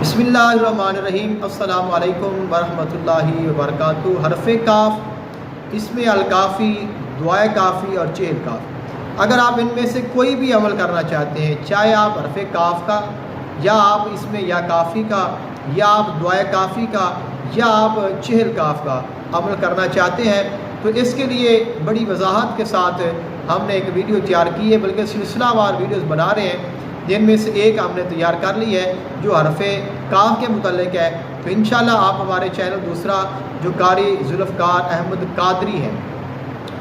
بسم اللہ الرحمن الرحیم۔ السلام علیکم ورحمۃ اللہ وبرکاتہ۔ حرف کاف، اسم الکافی، دعائے کافی اور چہل کاف۔ اگر آپ ان میں سے کوئی بھی عمل کرنا چاہتے ہیں، چاہے آپ حرف کاف کا، یا آپ اس میں یا کافی کا، یا آپ دعائے کافی کا، یا آپ چہل کاف کا عمل کرنا چاہتے ہیں، تو اس کے لیے بڑی وضاحت کے ساتھ ہم نے ایک ویڈیو تیار کی ہے، بلکہ سلسلہ وار ویڈیوز بنا رہے ہیں۔ جن میں سے ایک ہم نے تیار کر لی ہے، جو حرف کاف کے متعلق ہے۔ تو انشاءاللہ آپ ہمارے چینل دوسرا جو قاری ذوالفقار احمد قادری ہے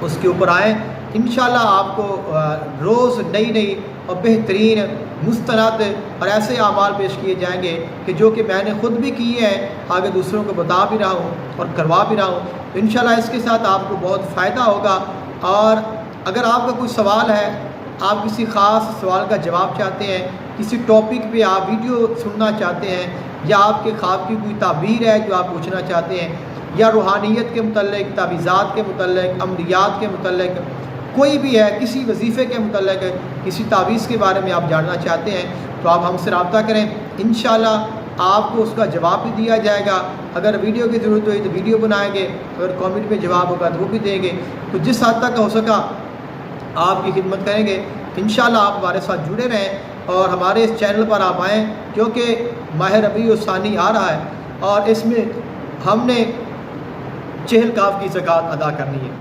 اس کے اوپر آئیں۔ انشاءاللہ آپ کو روز نئی نئی اور بہترین، مستند اور ایسے اعمال پیش کیے جائیں گے کہ جو کہ میں نے خود بھی کیے ہیں، آگے دوسروں کو بتا بھی رہا ہوں اور کروا بھی رہا ہوں۔ انشاءاللہ اس کے ساتھ آپ کو بہت فائدہ ہوگا۔ اور اگر آپ کا کوئی سوال ہے آپ کسی خاص سوال کا جواب چاہتے ہیں، کسی ٹاپک پہ آپ ویڈیو سننا چاہتے ہیں، یا آپ کے خواب کی کوئی تعبیر ہے جو آپ پوچھنا چاہتے ہیں، یا روحانیت کے متعلق تعویذات کے متعلق عملیات کے متعلق، کوئی بھی ہے، کسی وظیفے کے متعلق، کسی تعویذ کے بارے میں آپ جاننا چاہتے ہیں، تو آپ ہم سے رابطہ کریں۔ انشاءاللہ آپ کو اس کا جواب بھی دیا جائے گا۔ اگر ویڈیو کی ضرورت ہوئی تو ویڈیو بنائیں گے، اگر کامنٹ میں جواب ہوگا تو وہ بھی دیں گے۔ تو جس حد تک ہو سکا آپ کی خدمت کریں گے۔ انشاءاللہ آپ ہمارے ساتھ جڑے رہیں اور ہمارے اس چینل پر آپ آئیں کیونکہ ماہ ربیع الثانی آ رہا ہے اور اس میں ہم نے چہل کاف کی زکوٰۃ ادا کرنی ہے۔